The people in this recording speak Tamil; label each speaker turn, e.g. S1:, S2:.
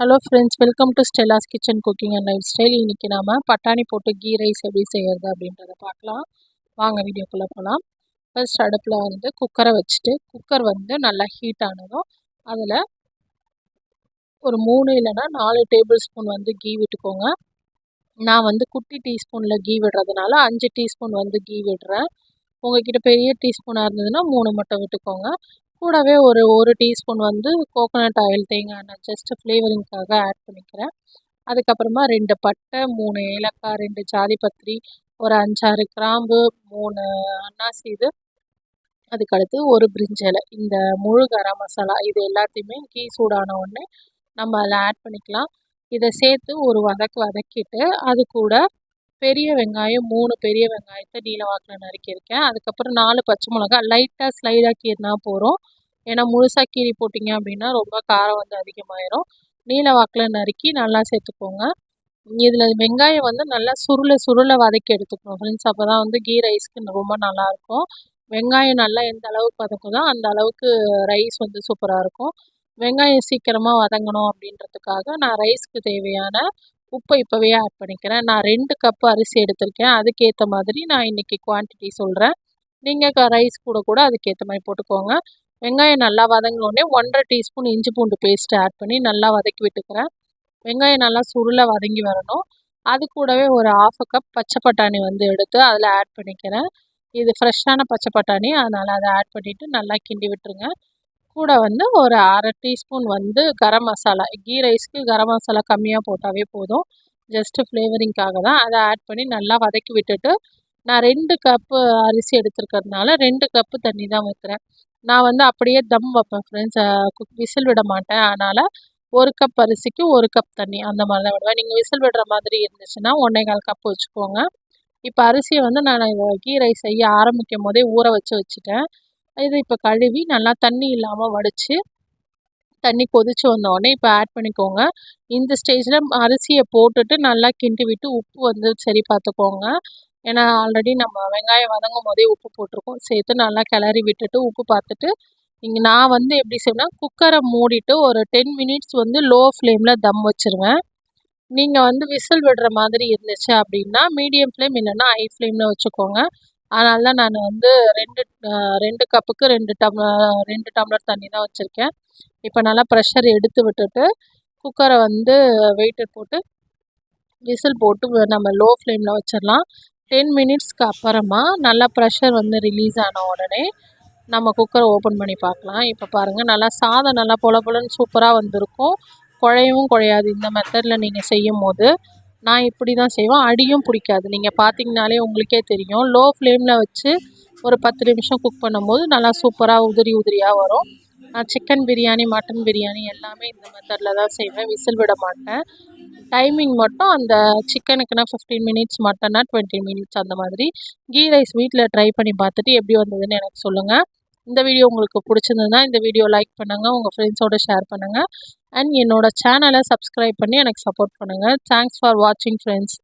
S1: Hello friends welcome to Stella's kitchen cooking and lifestyle இன்றைக்கி நாம் பட்டாணி போட்டு கீ ரைஸ் எப்படி செய்கிறது அப்படின்றத பார்க்கலாம். வாங்க வீடியோக்குள்ளே போகலாம் ஃபர்ஸ்ட் அடுப்பில் வந்து குக்கரை வச்சுட்டு குக்கர் வந்து நல்லா ஹீட் ஆனதும் அதில் ஒரு மூணு இல்லைன்னா நாலு டேபிள் ஸ்பூன் வந்து கீ விட்டுக்கோங்க. நான் வந்து குட்டி டீஸ்பூனில் கீ விடுறதுனால அஞ்சு டீஸ்பூன் வந்து கீ விடுறேன். உங்கள்கிட்ட பெரிய டீஸ்பூனாக இருந்ததுன்னா மூணு மட்டும் விட்டுக்கோங்க. கூடவே ஒரு ஒரு டீஸ்பூன் வந்து கோகோனட் ஆயில் தேங்காய் எண்ணெய் ஜஸ்ட் ஃப்ளேவரிங்க்காக ஆட் பண்ணிக்கிறேன். அதுக்கப்புறமா ரெண்டு பட்டை மூணு ஏலக்காய் ரெண்டு ஜாதிபத்திரி ஒரு அஞ்சாறு கிராம்பு மூணு அன்னாசி இது அதுக்கடுத்து ஒரு பிரிஞ்சலை இந்த முழு கரம் மசாலா இது எல்லாத்தையுமே கீ சூடான உடனே நம்ம அதில் ஆட் பண்ணிக்கலாம். இதை சேர்த்து ஒரு வதக்கு வதக்கிட்டு அது கூட பெரிய வெங்காயம் மூணு பெரிய வெங்காயத்தை நீல வாக்கில் நறுக்கியிருக்கேன் அதுக்கப்புறம் நாலு பச்சை மிளகா லைட்டாக ஸ்லைடாக கீறினா போகிறோம் ஏன்னா முழுசாக கீறி போட்டிங்க அப்படின்னா ரொம்ப காரம் வந்து அதிகமாயிரும். நீல வாக்கில் நறுக்கி நல்லா சேர்த்துக்கோங்க. இதில் வெங்காயம் வந்து நல்லா சுருளை சுருளை வதக்கி எடுத்துக்கணும் ஃப்ரெண்ட்ஸ் அப்போ தான் வந்து கீ ரைஸ்க்கு ரொம்ப நல்லாயிருக்கும். வெங்காயம் நல்லா எந்த அளவுக்கு வதக்குதோ அந்த அளவுக்கு ரைஸ் வந்து சூப்பராக இருக்கும். வெங்காயம் சீக்கிரமாக வதங்கணும் அப்படின்றதுக்காக நான் ரைஸ்க்கு தேவையான உப்பை இப்போவே ஆட் பண்ணிக்கிறேன். நான் ரெண்டு கப்பு அரிசி எடுத்திருக்கேன். அதுக்கேற்ற மாதிரி நான் இன்றைக்கி குவான்டிட்டி சொல்கிறேன் நீங்கள் ரைஸ் கூட கூட அதுக்கேற்ற மாதிரி போட்டுக்கோங்க. வெங்காயம் நல்லா வதங்கினோடனே ஒன்றரை டீஸ்பூன் இஞ்சி பூண்டு பேஸ்ட்டு ஆட் பண்ணி நல்லா வதக்கி விட்டுக்கிறேன். வெங்காயம் நல்லா சுருளை வதங்கி வரணும். அது கூடவே ஒரு ஆஃப் கப் பச்சை பட்டாணி வந்து எடுத்து அதில் ஆட் பண்ணிக்கிறேன். இது ஃப்ரெஷ்ஷான பச்சை பட்டாணி. அதனால் அதை ஆட் பண்ணிவிட்டு நல்லா கிண்டி விட்டுருங்க. கூட வந்து ஒரு அரை டீஸ்பூன் வந்து கரம் மசாலா. கீ ரைஸ்க்கு கரம் மசாலா கம்மியாக போட்டாவே போதும். ஜஸ்ட்டு ஃப்ளேவரிங்க்காக தான். அதை ஆட் பண்ணி நல்லா வதக்கி விட்டுட்டு நான் ரெண்டு கப்பு அரிசி எடுத்துருக்கிறதுனால ரெண்டு கப்பு தண்ணி தான் ஊற்றுறேன் நான் வந்து அப்படியே தம் வைப்பேன் ஃப்ரெண்ட்ஸ் விசில் விட மாட்டேன். அதனால் ஒரு கப் அரிசிக்கு ஒரு கப் தண்ணி அந்த மாதிரி தான் விடுவேன். நீங்கள் விசில் விடுற மாதிரி இருந்துச்சுன்னா ஒன்றே கால் கப் வச்சுக்கோங்க. இப்போ அரிசியை வந்து நான் கீ ரைஸ் செய்ய ஆரம்பிக்கும் போதே ஊற வச்சு வச்சுட்டேன். இது இப்போ கழுவி நல்லா தண்ணி இல்லாமல் வடித்து தண்ணி கொதித்து வந்தோடனே இப்போ ஆட் பண்ணிக்கோங்க. இந்த ஸ்டேஜில் அரிசியை போட்டுட்டு நல்லா கிண்டி விட்டு உப்பு வந்து சரி பார்த்துக்கோங்க ஏன்னா ஆல்ரெடி நம்ம வெங்காயம் வதங்கும் போதே உப்பு போட்டிருக்கோம். சேர்த்து நல்லா கிளறி விட்டுட்டு உப்பு பார்த்துட்டு இங்கே நான் வந்து எப்படி செய்வேன்னா குக்கரை மூடிட்டு ஒரு டென் மினிட்ஸ் வந்து லோ ஃப்ளேமில் தம் வச்சுருவேன். நீங்கள் வந்து விசில் விடுற மாதிரி இருந்துச்சு அப்படின்னா மீடியம் ஃப்ளேம் இல்லைன்னா ஹை ஃப்ளேமில் வச்சுக்கோங்க. அதனால தான் நான் வந்து ரெண்டு ரெண்டு கப்புக்கு ரெண்டு டம்ளர் ரெண்டு டம்ளர் தண்ணி தான் வச்சுருக்கேன். இப்போ நல்லா ப்ரெஷர் எடுத்து விட்டுட்டு குக்கரை வந்து வெயிட்டர் போட்டு விசில் போட்டு நம்ம லோ ஃப்ளேமில் வச்சிடலாம் டென் மினிட்ஸ்க்கு அப்புறமா நல்லா ப்ரெஷர் வந்து ரிலீஸ் ஆன உடனே நம்ம குக்கரை ஓப்பன் பண்ணி பார்க்கலாம். இப்போ பாருங்கள் நல்லா சாதம் நல்லா பொல பொலன்னு சூப்பராக வந்திருக்கும். குழையவும் குழையாது. இந்த மெத்தடில் நீங்கள் செய்யும் போது நான் இப்படி தான் செய்வேன். அடியும் பிடிக்காது. நீங்கள் பார்த்தீங்கனாலே உங்களுக்கே தெரியும். லோ ஃப்ளேமில் வச்சு ஒரு பத்து நிமிஷம் குக் பண்ணும்போது நல்லா சூப்பராக உதிரி உதிரியாக வரும். நான் சிக்கன் பிரியாணி மட்டன் பிரியாணி எல்லாமே இந்த மெத்தடில் தான் செய்வேன். விசில் விட மாட்டேன். டைமிங் மட்டும் அந்த சிக்கனுக்குனா ஃபிஃப்டீன் மினிட்ஸ் மட்டன்னா டுவெண்ட்டி மினிட்ஸ் அந்த மாதிரி. கீ ரைஸ் வீட்டில் ட்ரை பண்ணி பார்த்துட்டு எப்படி வந்ததுன்னு எனக்கு சொல்லுங்கள் இந்த வீடியோ உங்களுக்கு பிடிச்சிருந்ததுன்னா இந்த வீடியோ லைக் பண்ணுங்கள் உங்கள் ஃப்ரெண்ட்ஸோடு ஷேர் பண்ணுங்கள் அண்ட் என்னோடய சேனலை சப்ஸ்கிரைப் பண்ணி எனக்கு சப்போர்ட் பண்ணுங்கள் தேங்க்ஸ் ஃபார் வாட்சிங் ஃப்ரெண்ட்ஸ்